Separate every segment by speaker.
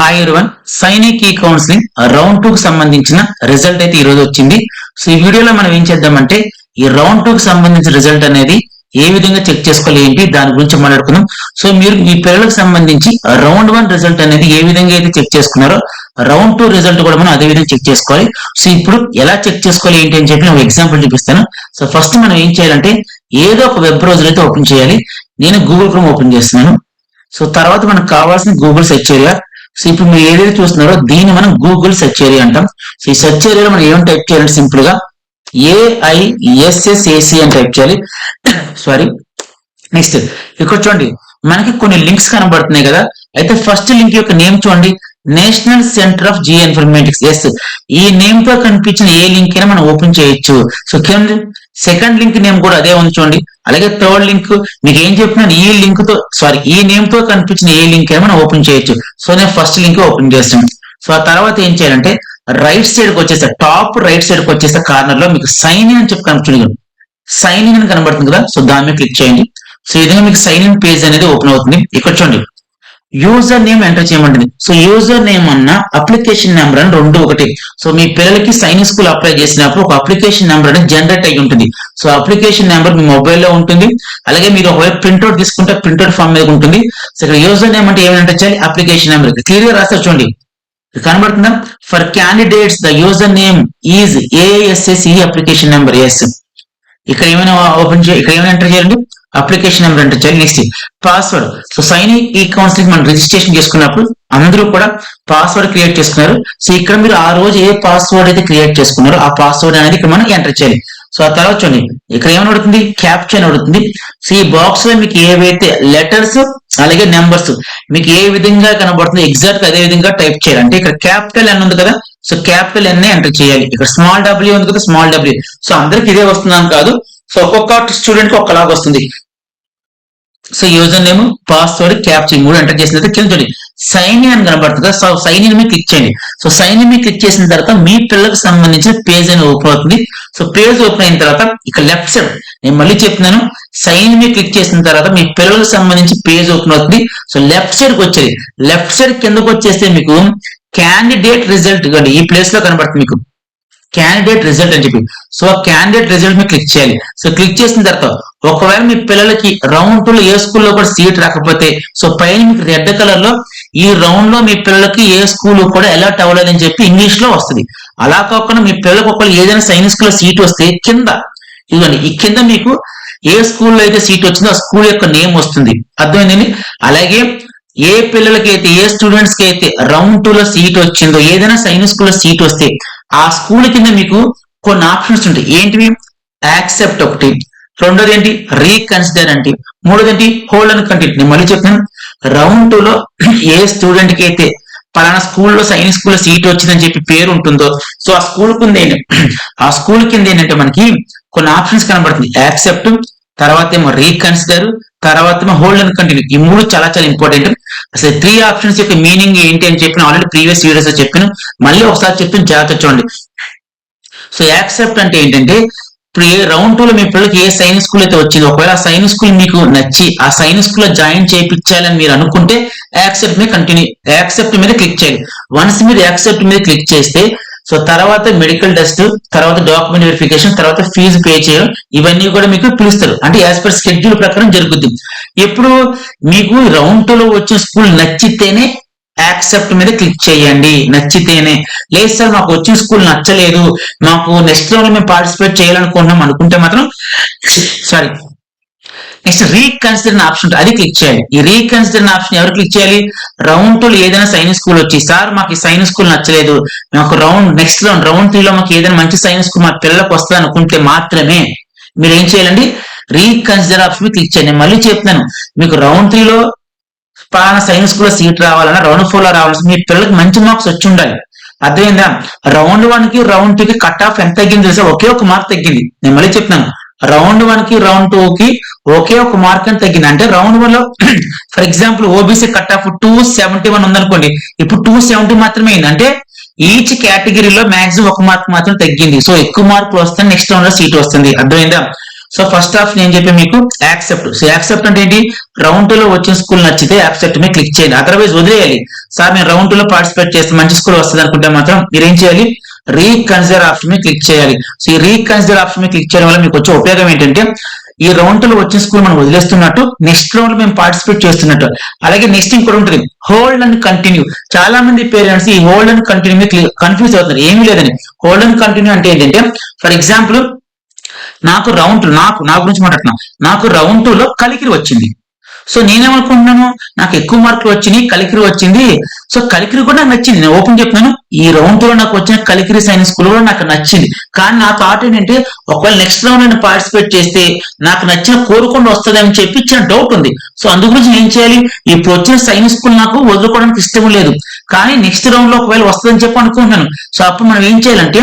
Speaker 1: Hi everyone Sainik ఈ counselling round two కి సంబంధించిన రిజల్ట్ అయితే ఈ రోజు వచ్చింది. సో ఈ వీడియోలో మనం ఏం చేద్దామంటే ఈ రౌండ్ టూ కి సంబంధించిన రిజల్ట్ అనేది ఏ విధంగా చెక్ చేసుకోవాలి ఏంటి దాని గురించి మాట్లాడుకుందాం. సో మీరు మీ పిల్లలకు సంబంధించి రౌండ్ వన్ రిజల్ట్ అనేది ఏ విధంగా అయితే చెక్ చేసుకున్నారో రౌండ్ టూ రిజల్ట్ కూడా మనం అదే విధంగా చెక్ చేసుకోవాలి. సో ఇప్పుడు ఎలా చెక్ చేసుకోవాలి ఏంటి అని చెప్పి నేను ఎగ్జాంపుల్ చూపిస్తాను. సో ఫస్ట్ మనం ఏం చేయాలంటే ఏదో ఒక వెబ్ బ్రౌజర్ అయితే ఓపెన్ చేయాలి. నేను గూగుల్ క్రోమ్ ఓపెన్ చేస్తున్నాను. సో తర్వాత మనకు కావాల్సిన గూగుల్ సెర్చ్ ఏరియా సో ఇప్పుడు మీరు ఏదైతే చూస్తున్నారో దీన్ని మనం గూగుల్ సెర్చ్ ఏరియా అంటాం. సో ఈ సెర్చ్ ఏరియాలో మనం ఏం టైప్ చేయాలంటే సింపుల్గా ఏఐఎస్ఎస్ఏసి అని టైప్ చేయాలి. సారీ నెక్స్ట్ ఇక్కడ చూడండి. మనకి కొన్ని లింక్స్ కనబడుతున్నాయి కదా. అయితే ఫస్ట్ లింక్ యొక్క నేమ్ చూడండి. National centre of geoinformatics yes ఈ నేమ్తో కనిపించిన ఏ లింక్ అయినా మనం ఓపెన్ చేయొచ్చు. సో సెకండ్ లింక్ నేమ్ కూడా అదే ఉంది చూడండి. అలాగే థర్డ్ లింక్ మీకు ఏం చెప్పినాను ఈ లింక్తో సారీ ఈ నేమ్తో కనిపించిన ఏ లింక్ అయినా మనం ఓపెన్ చేయొచ్చు. సో నేను ఫస్ట్ లింక్ ఓపెన్ చేస్తాను. సో ఆ తర్వాత ఏం చేయాలంటే రైట్ సైడ్కి వచ్చేస్తే టాప్ రైట్ సైడ్కి వచ్చేస్తే కార్నర్లో మీకు సైన్ ఇన్ అని చెప్పి కనిపించండి సైన్ ఇన్ అని కనబడుతుంది కదా? సో దాని మీద క్లిక్ చేయండి. సో ఈ విధంగా మీకు సైన్ ఇన్ పేజ్ అనేది ఓపెన్ అవుతుంది. ఇక్కడ చూడండి. యూజర్ నేమ్ ఎంటర్ చేయమంటుంది. సో యూజర్ నేమ్ అన్న అప్లికేషన్ నెంబర్ అని రెండు ఒకటి. సో మీ పిల్లలకి సైన్ స్కూల్ అప్లై చేసినప్పుడు ఒక అప్లికేషన్ నెంబర్ అనేది జనరేట్ అయ్యి ఉంటుంది. సో అప్లికేషన్ నెంబర్ మీ మొబైల్లో ఉంటుంది. అలాగే మీరు ఒకవేళ ప్రింట్అవుట్ తీసుకుంటే ప్రింట్అవుట్ ఫామ్ మీద ఉంటుంది. సో ఇక్కడ యూజర్ నేమ్ అంటే ఏమైనా చేయాలి? అప్లికేషన్ నెంబర్ క్లియర్గా రాస్తారు చూడండి. కనబడుతుందా? For candidates the user name is A S S E application number yes ఇక్కడ ఏమైనా ఓపెన్ చేయ ఇక్కడ ఏమైనా ఎంటర్ చేయండి అప్లికేషన్ నెంబర్ ఎంటర్ చేయాలి నెక్స్ట్ పాస్వర్డ్ సో సైన్ ఈ కౌన్సిలింగ్ మనం రిజిస్ట్రేషన్ చేసుకున్నప్పుడు అందరూ కూడా పాస్వర్డ్ క్రియేట్ చేసుకున్నారు. సో ఇక్కడ మీరు ఆ రోజు ఏ పాస్వర్డ్ అయితే క్రియేట్ చేసుకున్నారో ఆ పాస్వర్డ్ అనేది ఇక్కడ మనం ఎంటర్ చేయాలి. సో ఆ తర్వాత చూడండి. ఇక్కడ ఏమైనా అడుగుతుంది? క్యాప్చర్ అడుగుతుంది. సో ఈ బాక్స్లో మీకు ఏవైతే లెటర్స్ అలాగే నెంబర్స్ మీకు ఏ విధంగా కనబడుతుంది ఎగ్జాక్ట్ అదే విధంగా టైప్ చేయాలి. అంటే ఇక్కడ క్యాపిటల్ ఎన్ ఉంది కదా. సో క్యాపిటల్ ఎన్ ఎంటర్ చేయాలి. ఇక్కడ స్మాల్ డబ్ల్యూ ఉంది కదా స్మాల్ డబ్ల్యూ సో అందరికి ఇదే వస్తుందని కాదు. సో ఒక్కొక్క స్టూడెంట్కి ఒకలాగా వస్తుంది. So user name password captcha మూడు ఎంటర్ చేసిన తర్వాత కింద చూడండి. సైన్ అని కనబడుతుంది కదా సో సైన్ ఇన్ మీద క్లిక్ చేయండి. సో సైన్ ఇన్ మీద క్లిక్ చేసిన తర్వాత మీ పిల్లలకు సంబంధించిన పేజ్ అని ఓపెన్ అవుతుంది. సో పేజ్ ఓపెన్ అయిన తర్వాత ఇక్కడ లెఫ్ట్ సైడ్ నేను మళ్ళీ చెప్తున్నాను. సైన్ ఇన్ మీద క్లిక్ చేసిన తర్వాత మీ పిల్లలకు సంబంధించి పేజ్ ఓపెన్ అవుతుంది. సో లెఫ్ట్ సైడ్కి వచ్చేది. లెఫ్ట్ సైడ్ కిందకు వచ్చేస్తే మీకు క్యాండిడేట్ రిజల్ట్ ఈ ప్లేస్లో కనబడుతుంది మీకు. క్యాండిడేట్ రిజల్ట్ అని చెప్పి. సో ఆ క్యాండిడేట్ రిజల్ట్ మీద క్లిక్ చేయాలి. సో క్లిక్ చేసిన తర్వాత ఒకవేళ మీ పిల్లలకి రౌండ్ టూ లో ఏ స్కూల్లో కూడా సీట్ రాకపోతే సో పైన మీకు రెడ్ కలర్లో ఈ రౌండ్లో మీ పిల్లలకి ఏ స్కూల్ కూడా అలర్ట్ అవ్వలేదని చెప్పి ఇంగ్లీష్లో వస్తుంది. అలా కాకుండా మీ పిల్లలకు ఒకవేళ ఏదైనా సైన్స్లో సీట్ వస్తే కింద ఇదిగోండి ఈ కింద మీకు ఏ స్కూల్లో అయితే సీట్ వచ్చిందో ఆ స్కూల్ యొక్క నేమ్ వస్తుంది. అర్థమైందండి? అలాగే ఏ పిల్లలకి అయితే ఏ స్టూడెంట్స్కి అయితే రౌండ్ టూ లో సీట్ వచ్చిందో ఏదైనా సైన్స్ స్కూల్లో సీట్ వస్తే ఆ స్కూల్ కింద మీకు కొన్ని ఆప్షన్స్ ఉంటాయి. ఏంటివి? యాక్సెప్ట్ ఒకటి. రెండోది ఏంటి? రీకన్సిడర్ అంటే. మూడోది ఏంటి? హోల్డ్ అండ్ కంటిన్యూ నేను మళ్ళీ చెప్తాను రౌండ్ టూ లో ఏ స్టూడెంట్కి అయితే పలానా స్కూల్లో సైన్స్ స్కూల్లో సీట్ వచ్చిందని చెప్పి పేరు ఉంటుందో సో ఆ స్కూల్ కింద ఏంటి? ఆ స్కూల్ కింద ఏంటంటే మనకి కొన్ని ఆప్షన్స్ కనబడుతుంది. యాక్సెప్ట్ తర్వాత ఏమో రీకన్సిడర్ తర్వాత హోల్డ్ అండ్ కంటిన్యూ. ఈ మూడు చాలా చాలా ఇంపార్టెంట్ అసలు త్రీ ఆప్షన్స్ యొక్క మీనింగ్ ఏంటి అని చెప్పిన ఆల్రెడీ ప్రీవియస్ వీడియోస్లో చెప్పాను. మళ్ళీ ఒకసారి చెప్పిన జాగ్రత్త చూడండి. సో యాక్సెప్ట్ అంటే ఏంటంటే ఇప్పుడు ఏ రౌండ్ టూ లో మీ పిల్లలకి ఏ సైన్స్ స్కూల్ అయితే వచ్చింది ఒకవేళ ఆ సైన్స్ స్కూల్ మీకు నచ్చి ఆ సైన్స్ స్కూల్లో జాయిన్ చేయించాలని మీరు అనుకుంటే యాక్సెప్ట్ మీద కంటిన్యూ యాక్సెప్ట్ మీద క్లిక్ చేయండి. వన్స్ మీరు యాక్సెప్ట్ మీద క్లిక్ చేస్తే సో తర్వాత మెడికల్ టెస్ట్ తర్వాత డాక్యుమెంట్ వెరిఫికేషన్ తర్వాత ఫీజు పే చేయడం ఇవన్నీ కూడా మీకు పిలుస్తారు. అంటే యాజ్ పర్ షెడ్యూల్ ప్రకారం జరుగుతుంది ఎప్పుడు మీకు రౌండ్ టూ లో వచ్చిన స్కూల్ నచ్చితేనే యాక్సెప్ట్ మీద క్లిక్ చేయండి. నచ్చితేనే. లేదు సార్ మాకు వచ్చిన స్కూల్ నచ్చలేదు. మాకు నెక్స్ట్ రౌండ్ మేము పార్టిసిపేట్ చేయాలనుకుంటున్నాం అనుకుంటే మాత్రం సారీ నెక్స్ట్ రీకన్సిడర్ ఆప్షన్ ఉంటుంది అది క్లిక్ చేయాలి. ఈ రీకన్సిడర్ ఆప్షన్ ఎవరు క్లిక్ చేయాలి? రౌండ్ టూ ఏదైనా సైన్స్ స్కూల్ వచ్చి సార్ మాకు ఈ సైన్స్ స్కూల్ నచ్చలేదు. మాకు round next round round three లో మాకు ఏదైనా మంచి సైన్స్ స్కూల్ మా పిల్లలకు వస్తుంది అనుకుంటే మాత్రమే మీరు ఏం చేయాలండి? రీకన్సిడర్ ఆప్షన్ క్లిక్ చేయండి. నేను మళ్ళీ చెప్తున్నాను. మీకు రౌండ్ త్రీలో పలానా సైన్స్ స్కూల్ సీట్ రావాలన్నా రౌండ్ ఫోర్లో రావాలన్నా మీ పిల్లలకు మంచి మార్క్స్ వచ్చి ఉండాలి. అర్థమైందా? రౌండ్ వన్కి రౌండ్ టూ కి కట్ ఆఫ్ ఎంత తగ్గింది తెలుసా? ఒకే ఒక మార్క్ తగ్గింది. నేను మళ్ళీ చెప్తున్నాను. రౌండ్ వన్కి రౌండ్ టూ కి ఒకే ఒక మార్క్ అని తగ్గింది. అంటే రౌండ్ వన్లో for example OBC cut off two seventy one ఉందనుకోండి ఇప్పుడు టూ సెవెంటీ మాత్రమే అయింది. అంటే ఈచ్ కేటగిరీలో మాక్సిమం ఒక మార్క్ మాత్రం తగ్గింది. సో ఎక్కువ మార్కులు వస్తే నెక్స్ట్ రౌండ్లో సీట్ వస్తుంది. అర్థమైందా? సో ఫస్ట్ ఆఫ్ నేను చెప్పి మీకు యాక్సెప్ట్ సో యాక్సెప్ట్ అంటే ఏంటి? రౌండ్ టూ లో వచ్చిన స్కూల్ నచ్చితే యాక్సెప్ట్ మీద క్లిక్ చేయండి. అదర్వైజ్ వదిలేయాలి. సార్ నేను రౌండ్ టూ లో పార్టిసిపేట్ చేస్తే మంచి స్కూల్ వస్తుంది అనుకుంటే మాత్రం మీరు ఏం చేయాలి? రీకన్సిడర్ ఆప్షన్ మీద క్లిక్ చేయాలి. సో ఈ రీకన్సిడర్ ఆప్షన్ మీద క్లిక్ చేయడం వల్ల మీకు వచ్చే ఉపయోగం ఏంటంటే ఈ రౌండ్లో వచ్చిన స్కూల్ మనం వదిలేస్తున్నట్టు నెక్స్ట్ రౌండ్ మేము పార్టిసిపేట్ చేస్తున్నట్టు. అలాగే నెక్స్ట్ ఇంకోటి ఉంటుంది హోల్డ్ అండ్ కంటిన్యూ చాలా మంది పేరెంట్స్ ఈ హోల్డ్ అండ్ కంటిన్యూ మీద కన్ఫ్యూజ్ అవుతున్నారు. ఏమీ లేదని. హోల్డ్ అండ్ కంటిన్యూ అంటే ఏంటంటే ఫర్ ఎగ్జాంపుల్ నాకు రౌండ్ నాకు నా గురించి మాట్లాడుతున్నా. నాకు రౌండ్ టూ లో కలికిరి వచ్చింది. సో నేనేమనుకుంటున్నాను? నాకు ఎక్కువ మార్కులు వచ్చినాయి కలికిరి వచ్చింది. సో కలికిరి కూడా నాకు నచ్చింది. నేను ఓపెన్ చెప్తున్నాను ఈ రౌండ్లో నాకు వచ్చిన కలికిరి సైన్స్ స్కూల్ కూడా నాకు నచ్చింది. కానీ నా థాట్ ఏంటంటే ఒకవేళ నెక్స్ట్ రౌండ్ నేను పార్టిసిపేట్ చేస్తే నాకు నచ్చిన కోరుకుండా వస్తుందని చెప్పి చిన్న డౌట్ ఉంది. సో అందు గురించి ఏం చేయాలి? ఇప్పుడు వచ్చిన సైన్స్ స్కూల్ నాకు వదులుకోవడానికి ఇష్టం లేదు. కానీ నెక్స్ట్ రౌండ్లో ఒకవేళ వస్తుందని చెప్పి అనుకుంటున్నాను. సో అప్పుడు మనం ఏం చేయాలంటే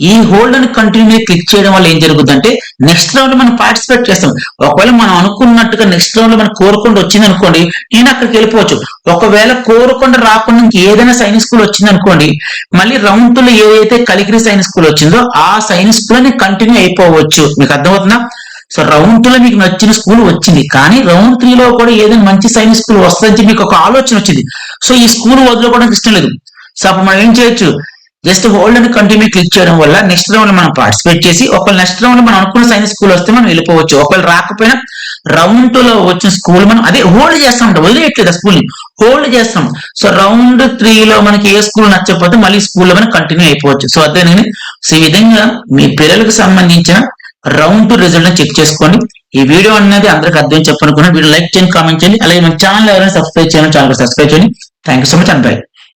Speaker 1: ఈ హోల్డ్ అని కంటిన్యూ క్లిక్ చేయడం వల్ల ఏం జరుగుతుందంటే నెక్స్ట్ రౌండ్ మనం పార్టిసిపేట్ చేస్తాం. ఒకవేళ మనం అనుకున్నట్టుగా నెక్స్ట్ రౌండ్లో మనం కోరుకుండా వచ్చింది అనుకోండి నేను అక్కడికి వెళ్ళిపోవచ్చు. ఒకవేళ కోరుకుండా రాకుండా ఏదైనా సైన్స్ స్కూల్ వచ్చింది అనుకోండి మళ్ళీ రౌండ్ టూ లో ఏదైతే కలిగిరి సైన్స్ స్కూల్ వచ్చిందో ఆ సైన్స్ స్కూల్ అని కంటిన్యూ అయిపోవచ్చు. మీకు అర్థమవుతుందా? సో రౌండ్ టూ లో మీకు నచ్చిన స్కూల్ వచ్చింది. కానీ రౌండ్ త్రీ లో కూడా ఏదైనా మంచి సైన్స్ స్కూల్ వస్తుందని మీకు ఒక ఆలోచన వచ్చింది. సో ఈ స్కూల్ వదులుకోవడానికి ఇష్టం లేదు. సో అప్పుడు మనం ఏం చేయొచ్చు? జస్ట్ హోల్డ్ అని కంటిన్యూ క్లిక్ చేయడం వల్ల నెక్స్ట్ రౌండ్ మనం పార్టిసిపేట్ చేసి ఒకవేళ నెక్స్ట్ రౌండ్ మనం అనుకున్న సైన్స్ స్కూల్ వస్తే మనం వెళ్ళిపోవచ్చు. ఒకవేళ రాకపోయినా రౌండ్ టూ లో వచ్చిన స్కూల్ మనం అదే హోల్డ్ చేస్తాం. వదిలేయట్లేదు ఆ స్కూల్ని. హోల్డ్ చేస్తాం. సో రౌండ్ త్రీ లో మనకి ఏ స్కూల్ నచ్చకపోతే మళ్ళీ స్కూల్లో మనం కంటిన్యూ అయిపోవచ్చు. సో అదే సో ఈ విధంగా మీ పిల్లలకు సంబంధించిన రౌండ్ టూ రిజల్ట్ చెక్ చేసుకోండి. ఈ వీడియో అనేది అందరికి అర్థం చెప్పనుకున్నాను. వీడియో లైక్ చేయండి కామెంట్ చేయండి. అలాగే మన ఛానల్ ఎవరైనా సబ్స్క్రైబ్ చేయాలి ఛానల్ సబ్స్క్రైబ్ చేయండి. Thank you so much and bye